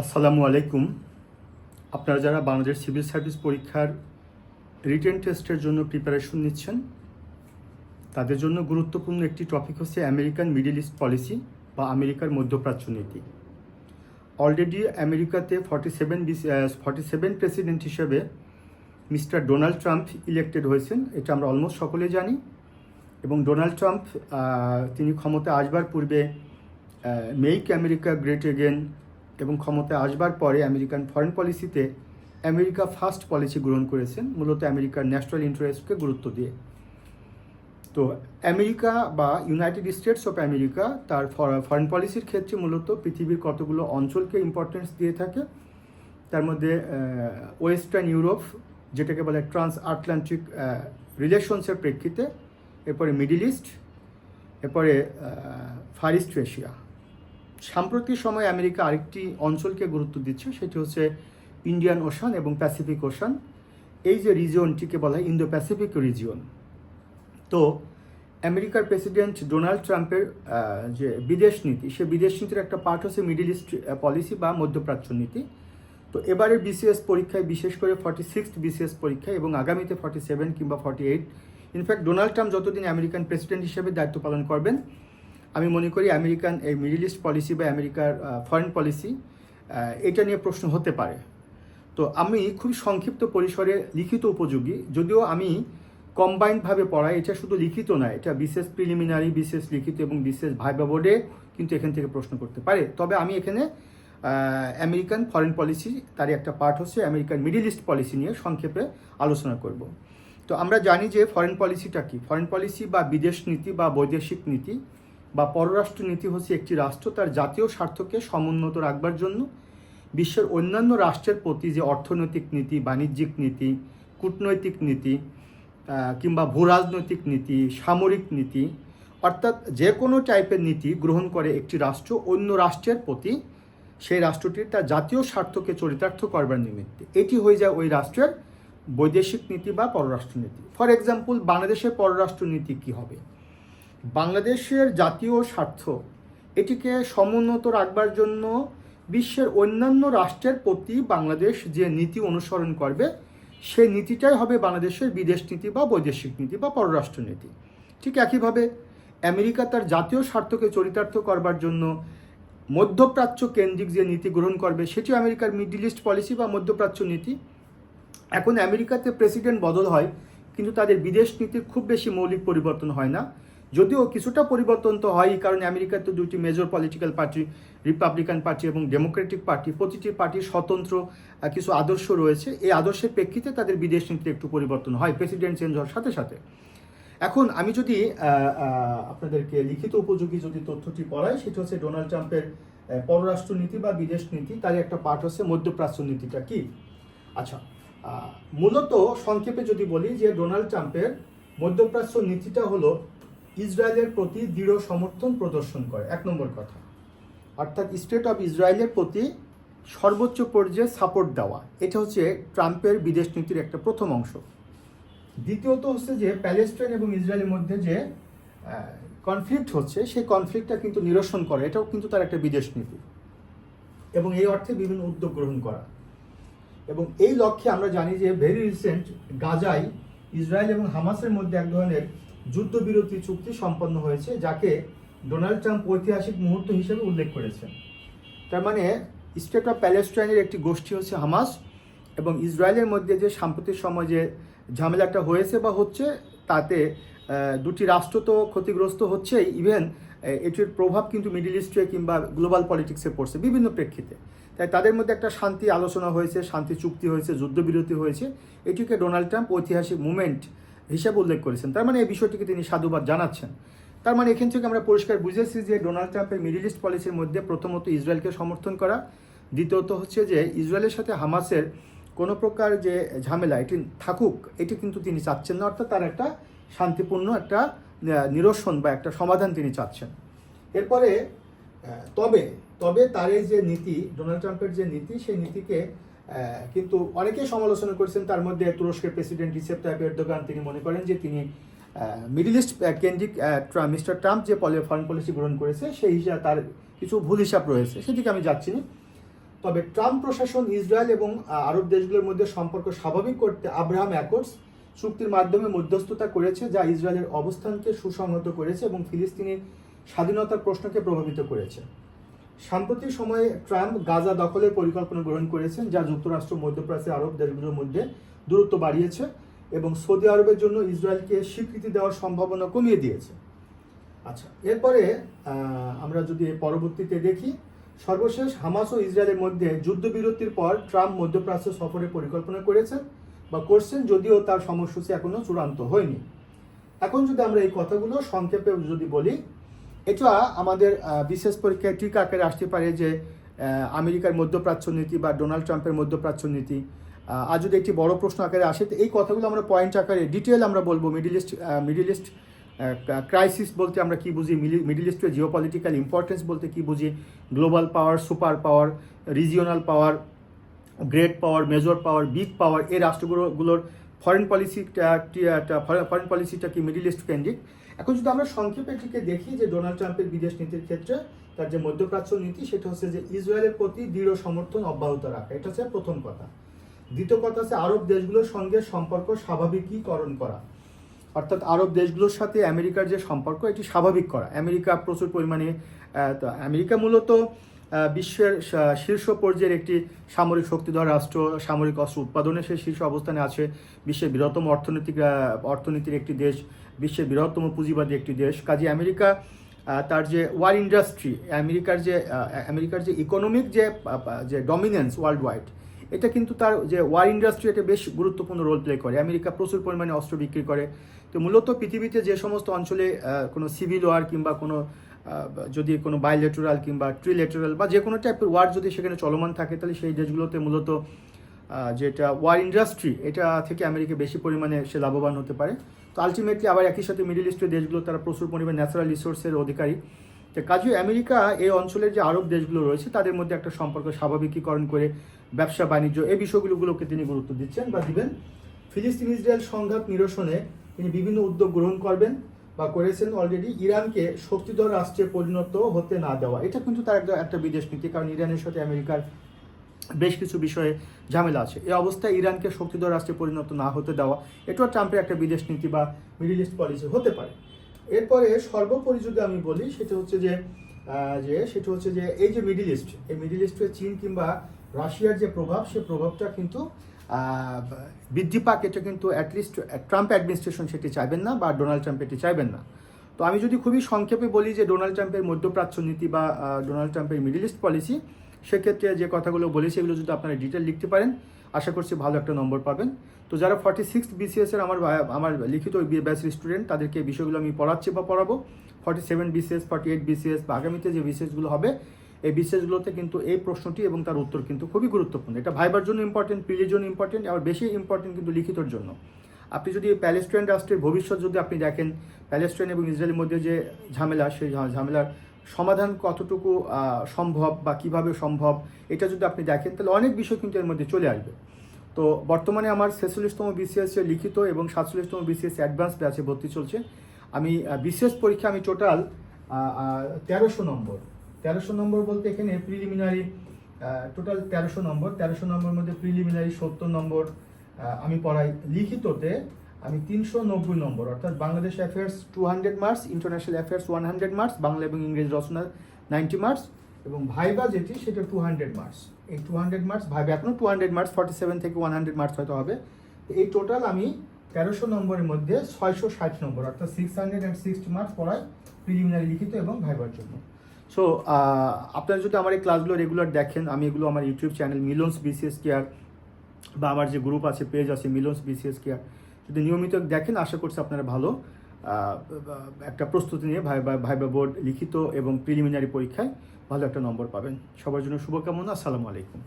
আসসালামু আলাইকুম। আপনারা যারা বাংলাদেশ সিভিল সার্ভিস পরীক্ষার রিটেন টেস্টের জন্য প্রিপারেশন নিচ্ছেন, তাদের জন্য গুরুত্বপূর্ণ একটি টপিক হচ্ছে আমেরিকান মিডল ইস্ট পলিসি বা আমেরিকার মধ্যপ্রাচ্য নীতি। অলরেডি আমেরিকাতে forty seven forty seven president হিসেবে মিস্টার ডোনাল্ড ট্রাম্প ইলেক্টেড হয়েছেন, এটা আমরা অলমোস্ট সকলে জানি। এবং ডোনাল্ড ট্রাম্প তিনি ক্ষমতা আসবার পূর্বে মেক আমেরিকা গ্রেট এগেন এবং ক্ষমতায় আসবার পরে আমেরিকান ফরেন পলিসিতে আমেরিকা ফার্স্ট পলিসি গ্রহণ করেছেন, মূলত আমেরিকার ন্যাশনাল ইন্টারেস্টকে গুরুত্ব দিয়ে। তো আমেরিকা বা ইউনাইটেড স্টেটস অফ আমেরিকা তার ফরেন পলিসির ক্ষেত্রে মূলত পৃথিবীর কতগুলো অঞ্চলকে ইম্পর্টেন্স দিয়ে থাকে। তার মধ্যে ওয়েস্টার্ন ইউরোপ যেটাকে বলে ট্রান্স আটলান্টিক রিলেশনসের প্রেক্ষিতে। এরপরে মিডিল ইস্ট এরপরে ফার ইস্ট এশিয়া সাম্প্রতিক সময়ে আমেরিকা আরেকটি অঞ্চলকে গুরুত্ব দিচ্ছে, সেটি হচ্ছে ইন্ডিয়ান ওশান এবং প্যাসিফিক ওশান। এই যে রিজিয়নটিকে বলা হয় ইন্দো প্যাসিফিক রিজিয়ন তো আমেরিকার প্রেসিডেন্ট ডোনাল্ড ট্রাম্পের যে বিদেশ নীতি, সে বিদেশ নীতির একটা পার্ট হচ্ছে মিডিল ইস্ট পলিসি বা মধ্যপ্রাচ্য নীতি। তো এবারের বিসিএস পরীক্ষায়, বিশেষ করে ফর্টি সিক্স বিসিএস পরীক্ষায় এবং আগামীতে ফর্টি সেভেন কিংবা forty eight in fact Donald Trump যতদিন আমেরিকান প্রেসিডেন্ট হিসেবে দায়িত্ব পালন করবেন আমি মনে করি আমেরিকান এই মিডিল ইস্ট পলিসি বা আমেরিকার ফরেন পলিসি এটা নিয়ে প্রশ্ন হতে পারে। তো আমি খুব সংক্ষিপ্ত পরিসরে লিখিত উপযোগী, যদিও আমি কম্বাইন্ডভাবে পড়াই, এটা শুধু লিখিত নয় এটা বিশেষ প্রিলিমিনারি বিশেষ লিখিত এবং বিশেষ ভাইবা বোর্ডে কিন্তু এখান থেকে প্রশ্ন করতে পারে। তবে আমি এখানে আমেরিকান ফরেন পলিসি তার একটা পার্ট হচ্ছে আমেরিকান মিডিল ইস্ট পলিসি নিয়ে সংক্ষেপে আলোচনা করব। তো আমরা জানি যে ফরেন পলিসিটা কি? ফরেন পলিসি বা বিদেশ নীতি বা বৈদেশিক নীতি বা পররাষ্ট্র নীতি হচ্ছে একটি রাষ্ট্র তার জাতীয় স্বার্থকে সমুন্নত রাখবার জন্য। বিশ্বের অন্যান্য রাষ্ট্রের প্রতি যে অর্থনৈতিক নীতি, বাণিজ্যিক নীতি, কূটনৈতিক নীতি কিংবা ভূরাজনৈতিক নীতি, সামরিক নীতি, অর্থাৎ যে কোনো টাইপের নীতি গ্রহণ করে একটি রাষ্ট্র অন্য রাষ্ট্রের প্রতি, সেই রাষ্ট্রটির তার জাতীয় স্বার্থকে চরিতার্থ করবার নিমিত্তে। এটি হয়ে যায় ওই রাষ্ট্রের বৈদেশিক নীতি বা পররাষ্ট্র নীতি ফর এক্সাম্পল বাংলাদেশের পররাষ্ট্র নীতি কী হবে? বাংলাদেশের জাতীয় স্বার্থ এটিকে সমুন্নত রাখবার জন্য বিশ্বের অন্যান্য রাষ্ট্রের প্রতি বাংলাদেশ যে নীতি অনুসরণ করবে, সেই নীতিটাই হবে বাংলাদেশের বিদেশ নীতি বা বৈদেশিক নীতি বা পররাষ্ট্র নীতি। ঠিক একইভাবে আমেরিকা তার জাতীয় স্বার্থকে চরিতার্থ করবার জন্য মধ্যপ্রাচ্য কেন্দ্রিক যে নীতি গ্রহণ করবে সেটি আমেরিকার মিডল ইস্ট পলিসি বা মধ্যপ্রাচ্য নীতি। এখন আমেরিকাতে প্রেসিডেন্ট বদল হয়, কিন্তু তাদের বিদেশ নীতির খুব বেশি মৌলিক পরিবর্তন হয় না। যদিও কিছুটা পরিবর্তন তো হয় কারণ আমেরিকাতে দুটি major political party Republican party এবং ডেমোক্রেটিক পার্টি প্রতিটি পার্টির স্বতন্ত্র কিছু আদর্শ রয়েছে। এই আদর্শের প্রেক্ষিতে তাদের বিদেশ নীতিতে একটু পরিবর্তন হয় প্রেসিডেন্ট চেঞ্জ হওয়ার সাথে সাথে। এখন আমি যদি আপনাদেরকে লিখিত উপযোগী যদি তথ্যটি পড়াই, সেটা হচ্ছে ডোনাল্ড ট্রাম্পের পররাষ্ট্র নীতি বা বিদেশ নীতি, তার একটা পার্ট হচ্ছে মধ্যপ্রাচ্য নীতিটা কি? আচ্ছা মূলত সংক্ষেপে যদি বলি যে ডোনাল্ড ট্রাম্পের মধ্যপ্রাচ্য নীতিটা হলো ইসরায়েলের প্রতি দৃঢ় সমর্থন প্রদর্শন করে। এক নম্বর কথা। অর্থাৎ স্টেট অফ ইসরায়েলের প্রতি সর্বোচ্চ পর্যায়ে সাপোর্ট দেওয়া। এটা হচ্ছে ট্রাম্পের বিদেশ নীতির একটা প্রথম অংশ। দ্বিতীয়ত হচ্ছে যে প্যালেস্টাইন এবং ইসরায়েলের মধ্যে যে কনফ্লিক্ট হচ্ছে, সেই কনফ্লিক্টটা কিন্তু নিরসন করে। এটাও কিন্তু তার একটা বিদেশ নীতি। এবং এই অর্থে বিভিন্ন উদ্যোগ গ্রহণ করা। এবং এই লক্ষ্যে আমরা জানি যে ভেরি রিসেন্ট গাজায় ইসরায়েল এবং হামাসের মধ্যে এক ধরনের যুদ্ধবিরতি চুক্তি সম্পন্ন হয়েছে, যাকে ডোনাল্ড ট্রাম্প ঐতিহাসিক মুহূর্ত হিসেবে উল্লেখ করেছেন। তার মানে স্টেট অফ প্যালেস্টাইনের একটি গোষ্ঠী হচ্ছে হামাস এবং ইসরায়েলের মধ্যে যে সাম্প্রতিক সময় যে ঝামেলাটা হয়েছে বা হচ্ছে, তাতে দুটি রাষ্ট্র তো ক্ষতিগ্রস্ত হচ্ছেই। ইভেন এটির প্রভাব কিন্তু মিডিল ইস্টে কিংবা গ্লোবাল পলিটিক্সে পড়ছে বিভিন্ন প্রেক্ষিতে। তাই তাদের মধ্যে একটা শান্তি আলোচনা হয়েছে, শান্তি চুক্তি হয়েছে, যুদ্ধবিরতি হয়েছে। এটিকে ডোনাল্ড ট্রাম্প ঐতিহাসিক মুভমেন্ট হিসাবে উল্লেখ করেছেন। তার মানে এই বিষয়টিকে তিনি সাধুবাদ জানাচ্ছেন। তার মানে এখান থেকে আমরা পরিষ্কার বুঝেছি যে ডোনাল্ড ট্রাম্পের মিডিল ইস্ট পলিসির মধ্যে প্রথমত ইসরায়েলকে সমর্থন করা, দ্বিতীয়ত হচ্ছে যে ইসরায়েলের সাথে হামাসের কোনো প্রকার যে ঝামেলা, এটি থাকুক, এটি কিন্তু তিনি চাচ্ছেন না, অর্থাৎ তার একটা শান্তিপূর্ণ একটা নিরসন বা একটা সমাধান তিনি চাচ্ছেন। এরপরে তবে তবে তার এই যে নীতি, ডোনাল্ড ট্রাম্পের যে নীতি, সেই নীতিকে কিন্তু অনেকেই সমালোচনা করেছেন, তার মধ্যে তুরস্কের প্রেসিডেন্ট রিসেপ তাইপ এরদোগান তিনি মনে করেন যে তিনি মিডিল ইস্ট কেন্দ্রিক মিস্টার ট্রাম্প যে ফরেন পলিসি গ্রহণ করেছে, সেই হিসাবে তার কিছু ভুল হিসাব রয়েছে। সেদিকে আমি যাচ্ছি না। তবে ট্রাম্প প্রশাসন, ইসরায়েল এবং আরব দেশগুলোর মধ্যে সম্পর্ক স্বাভাবিক করতে আব্রাহাম অ্যাকর্ডস চুক্তির মাধ্যমে মধ্যস্থতা করেছে, যা ইসরায়েলের অবস্থানকে সুসংহত করেছে এবং ফিলিস্তিনি স্বাধীনতার প্রশ্নকে প্রভাবিত করেছে। সাম্প্রতিক সময়ে ট্রাম্প গাজা দখলের পরিকল্পনা গ্রহণ করেছেন, যা যুক্তরাষ্ট্র মধ্যপ্রাচ্যের আরব দেশগুলোর মধ্যে দূরত্ব বাড়িয়েছে এবং সৌদি আরবের জন্য ইসরায়েলকে স্বীকৃতি দেওয়ার সম্ভাবনা কমিয়ে দিয়েছে। আচ্ছা এরপরে আমরা যদি পরবর্তীতে দেখি, সর্বশেষ হামাস ও ইসরায়েলের মধ্যে যুদ্ধবিরতির পর ট্রাম্প মধ্যপ্রাচ্য সফরের পরিকল্পনা করেছেন বা করছেন, যদিও তার সময়সূচি এখনও চূড়ান্ত হয়নি। এখন যদি আমরা এই কথাগুলো সংক্ষেপে যদি বলি এটা আমাদের বিশেষ পরীক্ষায় ট্রিক আকারে আসতে পারে যে আমেরিকার মধ্যপ্রাচ্য নীতি বা ডোনাল্ড ট্রাম্পের মধ্যপ্রাচ্য নীতি। আর যদি একটি বড় প্রশ্ন আকারে আসে, তো এই কথাগুলো আমরা পয়েন্ট আকারে ডিটেল আমরা বলব middle east middle east crisis বলতে আমরা কি বুঝি মিডিল ইস্টের জিওপলিটিক্যাল ইম্পর্টেন্স বলতে কি বুঝি, global power, super power, regional power, great power, major power, big power, এই রাষ্ট্রগুলোর ফরেন পলিসিটা ফরেন পলিসিটা কি মিডিল ইস্ট কেন্দ্রিক? এখন যদি আমরা সংক্ষেপে এটিকে দেখি যে ডোনাল্ড ট্রাম্পের বিদেশ নীতির ক্ষেত্রে তার যে মধ্যপ্রাচ্য নীতি, সেটা হচ্ছে যে ইসরায়েলের প্রতি দৃঢ় সমর্থন অব্যাহত রাখা। এটা হচ্ছে প্রথম কথা। দ্বিতীয় কথা হচ্ছে আরব দেশগুলোর সঙ্গে সম্পর্ক স্বাভাবিকীকরণ করা। অর্থাৎ আরব দেশগুলোর সাথে আমেরিকার যে সম্পর্ক, এটি স্বাভাবিক করা। আমেরিকা প্রচুর পরিমাণে আমেরিকা মূলত বিশ্বের শীর্ষ পর্যায়ের একটি সামরিক শক্তিধর রাষ্ট্র, সামরিক অস্ত্র উৎপাদনে সে শীর্ষ অবস্থানে আছে। বিশ্বের বৃহত্তম অর্থনৈতিক অর্থনীতির একটি দেশ, বিশ্বের বৃহত্তম পুঁজিবাদী একটি দেশ। কাজে আমেরিকা তার যে ওয়ার ইন্ডাস্ট্রি, আমেরিকার যে আমেরিকার যে ইকোনমিক যে যে ডমিনেন্স ওয়ার্ল্ড ওয়াইড এটা কিন্তু তার যে ওয়ার ইন্ডাস্ট্রি এটা বেশ গুরুত্বপূর্ণ রোল প্লে করে। আমেরিকা প্রচুর পরিমাণে অস্ত্র বিক্রি করে। তো মূলত পৃথিবীতে যে সমস্ত অঞ্চলে কোনো সিভিল ওয়ার কিংবা কোনো যদি কোনো বাইলেটারাল কিংবা ট্রিলেটারাল বা যে কোনো টাইপের ওয়ার যদি সেখানে চলমান থাকে, তাহলে সেই দেশগুলোতে মূলত যেটা ওয়ার ইন্ডাস্ট্রি এটা থেকে আমেরিকা বেশি পরিমাণে সে লাভবান হতে পারে। তো আলটিমেটলি আবার একই সাথে মিডিল ইস্টের দেশগুলো, তারা প্রচুর পরিমাণে ন্যাচারাল রিসোর্সের অধিকারী। তো কাজে আমেরিকা এই অঞ্চলের যে আরব দেশগুলো রয়েছে, তাদের মধ্যে একটা সম্পর্ক স্বাভাবিকীকরণ করে ব্যবসা, বাণিজ্য, এই বিষয়গুলোগুলোকে তিনি গুরুত্ব দিচ্ছেন বা দিবেন। ফিলিস্তিন ইসরায়েল সংঘাত নিরসনে তিনি বিভিন্ন উদ্যোগ গ্রহণ করবেন। করেছেন অলরেডি ইরানকে শক্তিধর রাষ্ট্রে পরিণত হতে না দেওয়া। এটা কিন্তু তার একটা বিদেশ নীতি, কারণ ইরানের সাথে আমেরিকার বেশ কিছু বিষয়ে ঝামেলা আছে। এই অবস্থায় ইরানকে শক্তিধর রাষ্ট্রে পরিণত না হতে দেওয়া, এটাও ট্রাম্পের একটা বিদেশ নীতি বা মিডিল ইস্ট পলিসি হতে পারে। এরপরে সর্বোপরি যদি আমি বলি, সেটা হচ্ছে যে যে, সেটা হচ্ছে যে, এই যে মিডিল ইস্ট, এই মিডিল ইস্টে চীন কিংবা রাশিয়ার যে প্রভাব, সে প্রভাবটা কিন্তু বৃদ্ধি পাক, এটা কিন্তু অ্যাটলিস্ট ট্রাম্প অ্যাডমিনিস্ট্রেশন সেটি চাইবেন না বা ডোনাল্ড ট্রাম্প এটি চাইবেন না। তো আমি যদি খুবই সংক্ষেপে বলি যে ডোনাল্ড ট্রাম্পের মধ্যপ্রাচ্য নীতি বা ডোনাল্ড ট্রাম্পের মিডিল ইস্ট পলিসি সেক্ষেত্রে যে কথাগুলো বলেছি এগুলো যদি আপনারা ডিটেল লিখতে পারেন, আশা করছি ভালো একটা নম্বর পাবেন। তো যারা ফর্টি সিক্স বিসিএসের আমার আমার লিখিত ব্যাচের স্টুডেন্ট তাদেরকে বিষয়গুলো আমি পড়াচ্ছি বা পড়াবো। Forty seven BCS forty eight BCS বা আগামীতে যে বিসিএসগুলো হবে এই বিসিএসগুলোতে কিন্তু এই প্রশ্নটি এবং তার উত্তর কিন্তু খুবই গুরুত্বপূর্ণ। এটা ভাইবার জন্য ইম্পর্টেন্ট প্রিলির জন্য ইম্পর্টেন্ট আবার বেশি ইম্পর্টেন্ট কিন্তু লিখিতর জন্য। আপনি যদি প্যালেস্টাইন রাষ্ট্রের ভবিষ্যৎ যদি আপনি দেখেন, প্যালেস্টাইন এবং ইসরায়েলের মধ্যে যে ঝামেলা, সেই ঝামেলার সমাধান কতটুকু সম্ভব বা কীভাবে সম্ভব, এটা যদি আপনি দেখেন, তাহলে অনেক বিষয় কিন্তু এর মধ্যে চলে আসবে। তো বর্তমানে আমার ছেচল্লিশতম বিসিএস লিখিত এবং সাতচল্লিশতম বিসিএস অ্যাডভান্স ব্যাচে ভর্তি চলছে। আমি বিসিএস পরীক্ষা আমি টোটাল তেরোশো নম্বর। তেরোশো নম্বর বলতে এখানে প্রিলিমিনারি টোটাল তেরোশো নম্বর। তেরোশো নম্বরের মধ্যে প্রিলিমিনারি সত্তর নম্বর আমি পড়াই। লিখিততে আমি তিনশো নব্বই নম্বর, অর্থাৎ Bangladesh affairs two hundred marks international affairs one hundred marks Bangla এবং ইংরেজি রচনা নাইনটি মার্কস এবং ভাইবা যেটি, সেটা টু হান্ড্রেড মার্কস এই টু হান্ড্রেড মার্কস ভাইবা এখনও two hundred marks forty seven থেকে ওয়ান হান্ড্রেড মার্কস হয়তো হবে। এই টোটাল আমি তেরোশো নম্বরের মধ্যে ছয়শো ষাট নম্বর, অর্থাৎ six hundred and sixty marks পড়াই প্রিলিমিনারি লিখিত এবং ভাইবার জন্য। সো আপনারা যদি আমার এই ক্লাসগুলো রেগুলার দেখেন, আমি এগুলো আমার YouTube channel Milon's BCS care বা আমার যে গ্রুপ আছে পেজ আছে মিলন্স বিসিএস কেয়ার যদি নিয়মিত দেখেন, আশা করছি আপনারা ভালো একটা প্রস্তুতি নিয়ে ভাইবা ভাইবা বোর্ড লিখিত এবং প্রিলিমিনারি পরীক্ষায় ভালো একটা নম্বর পাবেন। সবার জন্য শুভকামনা, আসসালামু আলাইকুম।